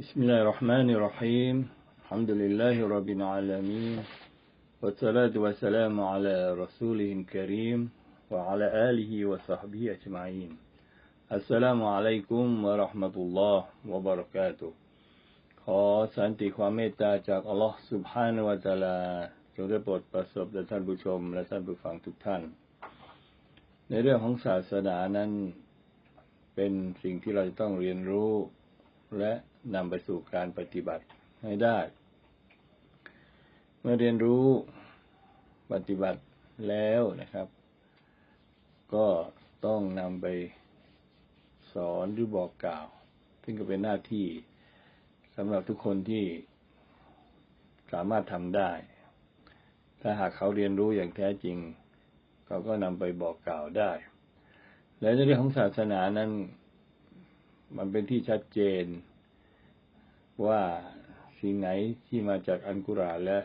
بسم الله الرحمن الرحيم الحمد لله رب العالمين والصلاة والسلام على رسوله الكريم وعلى آله وصحبه أجمعين السلام عليكم ورحمة الله وبركاته ขอสันติความเมตตาจากอัลลอฮ์ سبحانه และ تعالى จงได้โปรดประสบแด่ท่านผู้ชม และท่านผู้ฟังทุกท่าน ในเรื่องของศาสนานั้น เป็นสิ่งที่เราจะต้องเรียนรู้ และนำไปสู่การปฏิบัติให้ได้ เมื่อเรียนรู้ปฏิบัติแล้วนะครับ ก็ต้องนำไปสอนหรือบอกกล่าว ซึ่งก็เป็นหน้าที่สำหรับทุกคนที่สามารถทำได้ ถ้าหากเขาเรียนรู้อย่างแท้จริง เขาก็นำไปบอกกล่าวได้ และในเรื่องของศาสนานั้น มันเป็นที่ชัดเจน ว่าสิ่งไหนที่มาจากอันกุรอานและ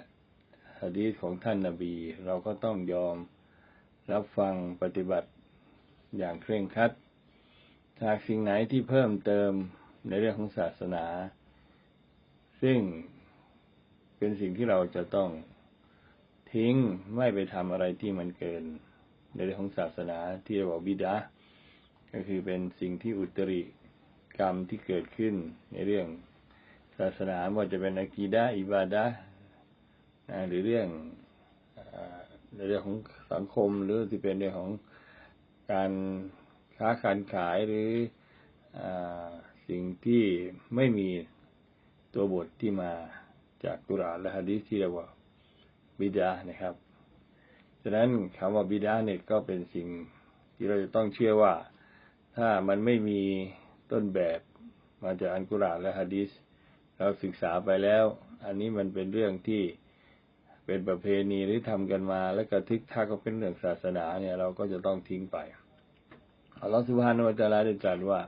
ฮะดีษของท่านนาบี เราก็ต้องยอมรับฟังปฏิบัติอย่างเคร่งครัดหากสิ่งไหนที่เพิ่มเติมในเรื่องของศาสนา ซึ่งเป็นสิ่งที่เราจะต้องทิ้งไม่ไปทำอะไรที่มันเกิน ในเรื่องของศาสนาที่เราบอกบิดา ก็คือเป็นสิ่งที่อุตริ กรรมที่เกิดขึ้นในเรื่องศาสนาว่าจะเป็นอากีดะอิบาดะนะหรือเรื่องในเรื่องของสังคมหรือที่เป็นเรื่องของการค้าการขายหรืออสิ่งที่ไม่มีตัวบทที่มาจากกุรานและฮะดีษที่เรียกว่าบิดานะครับฉะนั้นคำว่าบิดาเนี่ยก็เป็นสิ่งที่เราจะต้องเชื่อว่า ถ้ามันไม่มี ต้นแบบมาจากอันกุรานและฮะดีษเราศึกษาไปแล้ว อันนี้มันเป็นเรื่องที่เป็นประเพณีหรือทำกันมา แล้วก็ทึกทักก็เป็นเรื่องศาสนาเนี่ย เราก็จะต้องทิ้งไปอัลลอฮฺสุบฮานุวะตะลาได้ตรัสว่า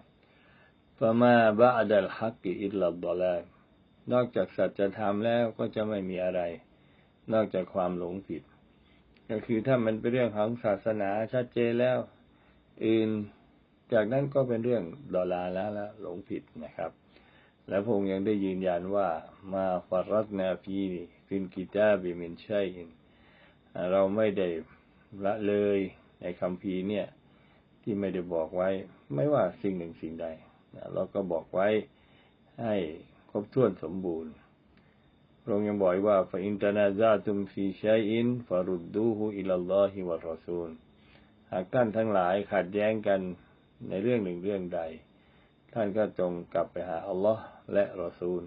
ฟะมาบะดัลฮักกิอิลลัดอลานอกจากสัจธรรมแล้วก็จะไม่มีอะไร นอกจากความหลงผิด ก็คือถ้ามันเป็นเรื่องของศาสนาชัดเจนแล้ว อื่น จากนั้นก็เป็นเรื่องดอลาแล้วละหลงผิดนะครับ และพระองค์ยังได้ยืนยันว่ามาฟารัตนาฟีฟินกิตาบิมินชัยเราไม่ได้ละเลยในคำพีเนี่ย ที่ไม่ได้บอกไว้ ไม่ว่าสิ่งหนึ่งสิ่งใดเราก็บอกไว้ให้ครบถ้วนสมบูรณ์พระองค์ยังบอกว่าฟาอินตานาซาตุมฟีชัยอินฟารุดดูฮูอิลลอฮิวะรอซูลหากท่านทั้งหลายขัดแย้งกัน ในเรื่องหนึ่งเรื่องใด ท่านก็จงกลับไปหาอัลลอฮ์และรอซูล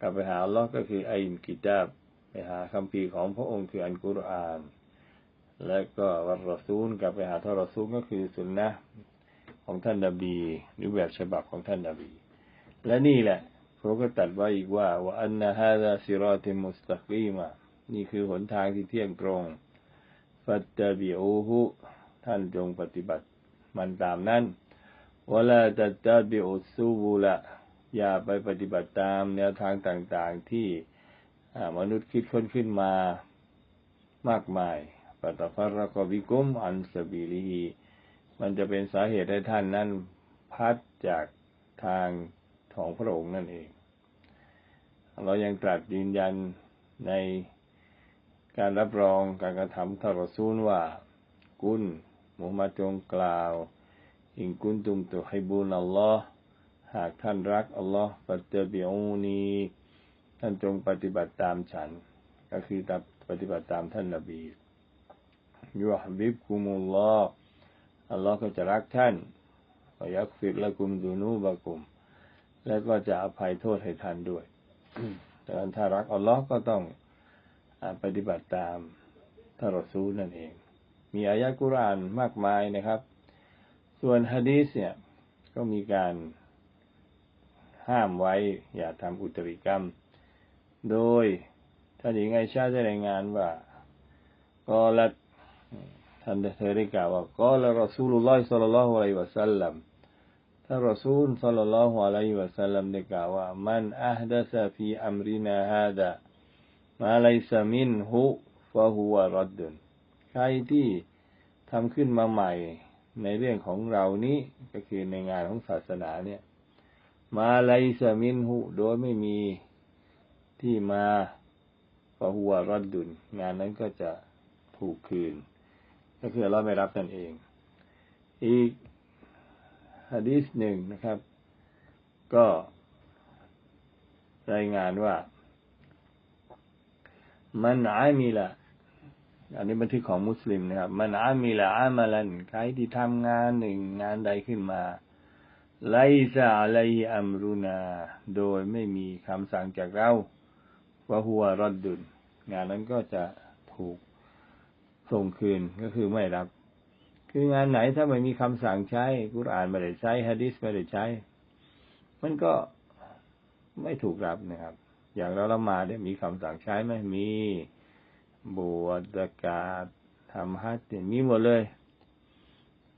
กลับไปหาอัลลอฮ์ก็คือไอินกิตาบไปหาคำพีของพระองค์คืออันกุรอาน และก็วัรอซูลกลับไปหาทารอซูลก็คือสุนนะของท่านนาบีหรือแบบฉบับของท่านนาบี และนี่แหละพระก็ตัดไว้อีกว่าว่าอันนาฮาดาซิรอติมุสตักีมานี่คือหนทางที่เที่ยงตรง ฟัตตาบิอูฮุท่านจงปฏิบัติ มันตามนั้นวลาตัตตาบิอุซูบุละอย่าไปปฏิบัติตามแนวทางต่างๆที่มนุษย์คิดค้นขึ้นมามากมายปัตฟารกบิกุมอันสบีลีมันจะเป็นสาเหตุให้ท่านนั้นพัดจากทางของพระองค์นั่นเอง เรายังตรัสยืนยันในการรับรองการกระทำทารซูลว่า กุล มุฮัมมัดจงกล่าว อิงกุนตุมตุฮิบุนอัลลอฮ์หากท่านรักอัลลอฮ์ปัจเจบิอูนีท่านจงปฏิบัติตามฉัน ก็คือปฏิบัติตามท่านนบียูฮบิบกุมุลลอฮ์อัลลอฮ์ก็จะรักท่านยักฟิรละกุมดูนูบะกุม และก็จะอภัยโทษให้ท่านด้วยแต่ถ้ารักอัลลอฮ์ก็ต้องปฏิบัติตามท่านรอซูลนั่นเอง มีอายะกุรานมากมายนะครับ ส่วนฮะดีสเนี่ยก็มีการห้ามไว้ อย่าทำอุตริกรรม โดยท่านหญิงไอชาได้รายงานว่าก็ละท่านเธอได้กล่าวว่าก็ละรอซูลุลลอฮิสัลลัลลอฮุอะลัยวะสัลลัมท่านรอซูลสัลลัลลอฮุอะลัยวะสัลลัมได้กล่าวว่ามันอัฮดัสฟีอัมรินาฮาดะมาไลซามินฮุฟะฮุวะรัดดุน ใครที่ทำขึ้นมาใหม่ในเรื่องของเรานี้ก็คือในงานของศาสนาเนี่ย มาไลซามินหุโดยไม่มีที่มาฟะหัวรอดดุลงานนั้นก็จะถูกคืน ก็คือเราไม่รับนั่นเอง อีกฮะดีษหนึ่งนะครับ ก็รายงานว่า มันอามีละ อันนี้บันทึกของมุสลิมนะครับ มันอามีละอามาลันใครที่ทำงานหนึ่งงานใดขึ้นมาไลซาอะลัยอัมรุนา โดยไม่มีคำสั่งจากเราว่าหัวรอดดุลงานนั้นก็จะถูกส่งคืนก็คือไม่รับ คืองานไหนถ้าไม่มีคำสั่งใช้ กุรอานไม่ได้ใช้ฮะดิษไม่ได้ใช้ มันก็ไม่ถูกรับนะครับ อย่างเราละมาเนี่ยมีคำสั่งใช้ไหมมี บวชประกาศทำฮัจญ์มีหมดเลย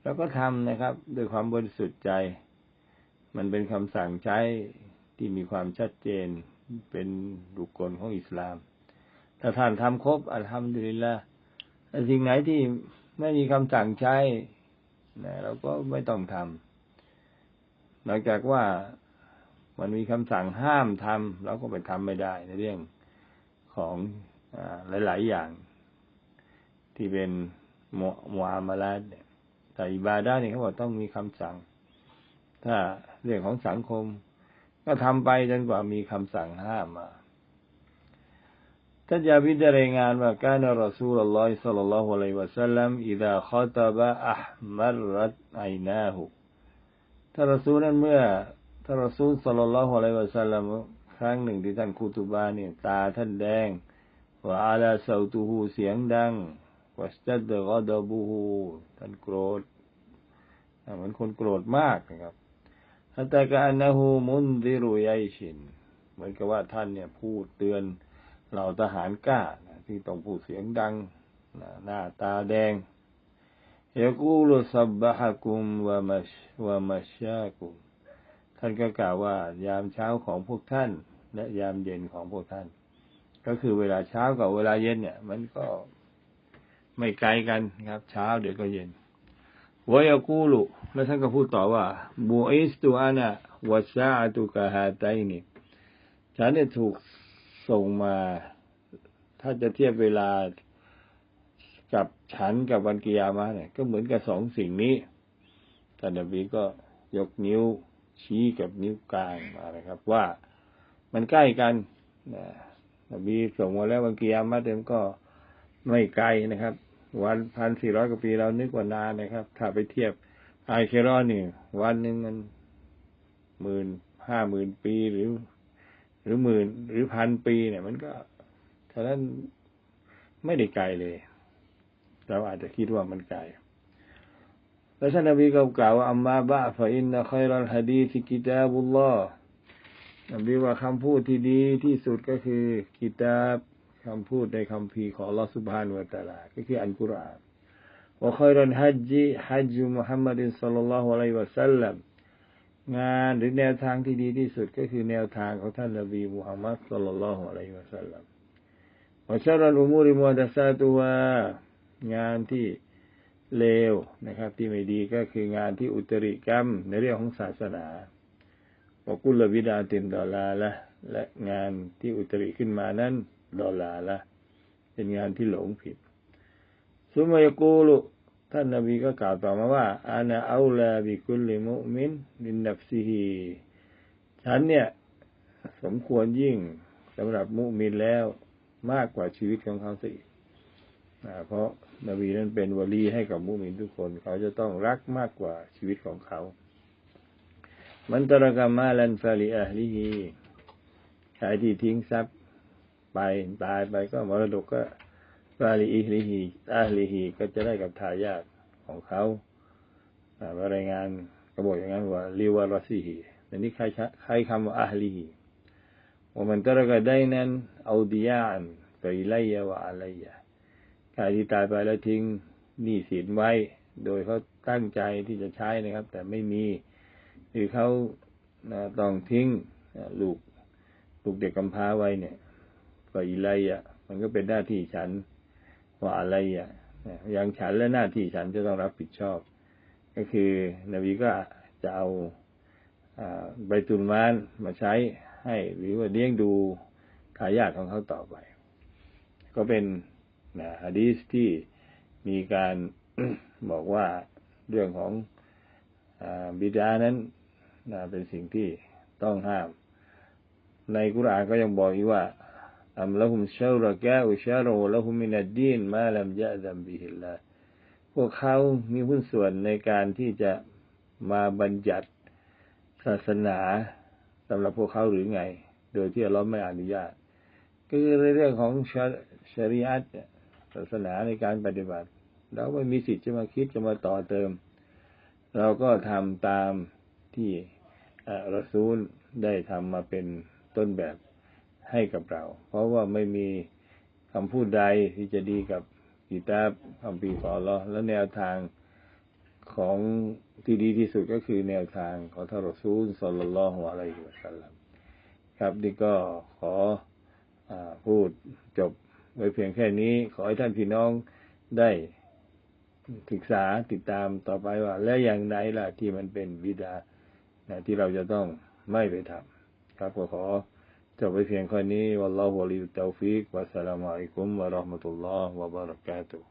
แล้วก็ทำนะครับ ด้วยความบริสุทธิ์ใจ มันเป็นคำสั่งใช้ที่มีความชัดเจนเป็นดุกลของอิสลาม ถ้าท่านทำครบอัลฮัมดุลิลละสิ่งไหนที่ไม่มีคำสั่งใช้นะเราก็ไม่ต้องทำนอกจากว่ามันมีคำสั่งห้ามทำเราก็ไปทำไม่ได้ในเรื่องของ หลาย ๆ อย่าง ที่เป็นมัวมาลาดเนี่ยแต่อิบาดาเนี่ยเขาบอกต้องมีคำสั่ง ถ้าเรื่องของสังคม ก็ทำไปจนกว่ามีคำสั่งห้ามมาท่านยาบิดรายงานว่าการรอซูลลอฮิสัลลัลลอฮุอะลัยวะสัลลัมอิดะขอตบะอัห์มัรรัตไอนาหุถ้ารอซูลนั้นเมื่อท่านรอซูลสัลลัลลอฮุอะลัยวะสัลลัมครั้งหนึ่งที่ท่านคูตุบาเนี่ยตาท่านแดง ว่าอาลาเซาตูฮูเสียงดังวัสตัดกอดบูฮูท่านโกรธเหมือนคนโกรธมากนะครับฮัตตะกานะฮูมุนดิรุยัยชิน เหมือนกับว่าท่านเนี่ยพูดเตือนเหล่าทหารกล้าที่ต้องพูดเสียงดัง หน้าตาแดงยากูลุสับบะฮะกุมวะมัชวะมัชากุม ท่านก็กล่าวว่ายามเช้าของพวกท่าน และยามเย็นของพวกท่าน ก็คือเวลาเช้ากับเวลาเย็นเนี่ย มันก็ไม่ไกลกันครับ เช้าเดี๋ยวก็เย็นวายกูลุแล้วท่านก็พูดต่อว่าบูอิสตุอานะวะซาตุกะฮาไตนี่ฉันเนี่ยถูกส่งมา ถ้าจะเทียบเวลากับฉันกับวันกิยามะเนี่ยก็เหมือนกับสองสิ่งนี้ท่านนบีก็ยกนิ้วชี้กับนิ้วกลางมานะครับ ว่ามันใกล้กันนะ บีส่งมาแล้ววันกิยามะเต็มก็ไม่ไกลนะครับ วันพันสี่ร้อยกว่าปีเรานึกว่านานนะครับ ถ้าไปเทียบไอเคโรนี่วันหนึ่งมันหมื่นห้าหมื่นปีหรือ หรือหมื่นหรือพันปีเนี่ย มันก็ฉะนั้นไม่ได้ไกลเลย เราอาจจะคิดว่ามันไกลแล้วท่านนบีก็กล่าวว่าอัมมาบะฟะอินนะคัยรัลฮะดีสิกิตาบุลลอฮ์ อันบีว่าคำพูดที่ดีที่สุดก็คือกิตาบคำพูดในคำพีของลอสุบฮานุวะตะลาก็คืออัลกุรอานว่าคัยรัลฮัจจิฮัจจุมุฮัมมัดสัลลัลลอฮุอะลัยวะสัลลัมงานหรือแนวทางที่ดีที่สุดก็คือแนวทางของท่านนบีมุฮัมมัดสุลลัลลอฮุอะลัยวะสัลลัมวะชารัลอุมูริมุฮัดซาตุวางานที่เลวนะครับ ที่ไม่ดีก็คืองานที่อุตริกรรมในเรื่องของศาสนา วกุลวิดาตินดอลาละ และงานที่อุตริขึ้นมานั้นดอลาละ เป็นงานที่หลงผิด สุมายกูลุท่านนบีก็กล่าวต่อมาว่า อานาอัลาบิคุลิมุมินมินนับซีฮีฉันเนี่ย สมควรยิ่งสำหรับมุมินแล้วมากกว่าชีวิตของเขาสิเพราะนบีนั้นเป็นวลีให้กับมุมินทุกคน เขาจะต้องรักมากกว่าชีวิตของเขา มันตระกามาลันฟาลีอะลีฮีใครที่ทิ้งทรัพย์ไปตายไปก็มรดกก็ฟาลีอิลิฮีอาลีฮีก็จะได้กับทายาทของเขาว่ารายงานกระบอกอย่างนั้นว่าลิวารซีฮีแต่นี้ใครใครคำว่าอาลีฮีว่ามันตระกได้นั้นเอาดิยานไปไลยะวะอะไรยะใครที่ตายไปแล้วทิ้งหนี้สินไว้ โดยเขาตั้งใจที่จะใช้นะครับ แต่ไม่มี หรือเขาต้องทิ้งลูกลูกเด็กกำพร้าไว้เนี่ย ก็อีไลอะ มันก็เป็นหน้าที่ฉันว่าอะไรอะอย่างฉันและหน้าที่ฉันจะต้องรับผิดชอบ ก็คือนบีก็จะเอาใบตุนมานมาใช้ให้หรือว่าเลี้ยงดูทายาทของเขาต่อไป ก็เป็นนะฮะดีสที่มีการบอกว่าเรื่องของอบิดานั้น นะเป็นสิ่งที่ต้องห้าม ในกุรานก็ยังบอกอีกว่าอัมละหุมชาระกะอุชารละหุมินัดดีนมาลัมยะซัมบิฮิลลาพวกเขามีหุ้นส่วนในการที่จะมาบัญญัติศาสนาสำหรับพวกเขาหรือไง โดยที่เลอฮ์ไม่อนุญาต ก็คือในเรื่องของชาชาริอัตศาสนาในการปฏิบัติ เราไม่มีสิทธิ์จะมาคิดจะมาต่อเติม เราก็ทำตามที่ รอซูลได้ทำมาเป็นต้นแบบให้กับเรา เพราะว่าไม่มีคำพูดใดที่จะดีกับกิตาบคำปีของอัลและแนวทางของที่ดีที่สุดก็คือแนวทางของทานรอซูลสัลลัลลอฮุอะลัยฮิวะสัลลัมครับนี่ก็ขออพูดจบไว้เพียงแค่นี้ ขอให้ท่านพี่น้องได้ศึกษาติดตามต่อไปว่า แล้วอย่างไหนล่ะที่มันเป็นวิดา นะที่เราจะต้องไม่ไปทำครับก็ขอจบไปเพียงแค่นี้วัลลอฮุวะลิยุตเตาฟิกวัสสลามุอะลัยกุมวะเราะห์มะตุลลอฮ์วะบะเราะกาตุฮ์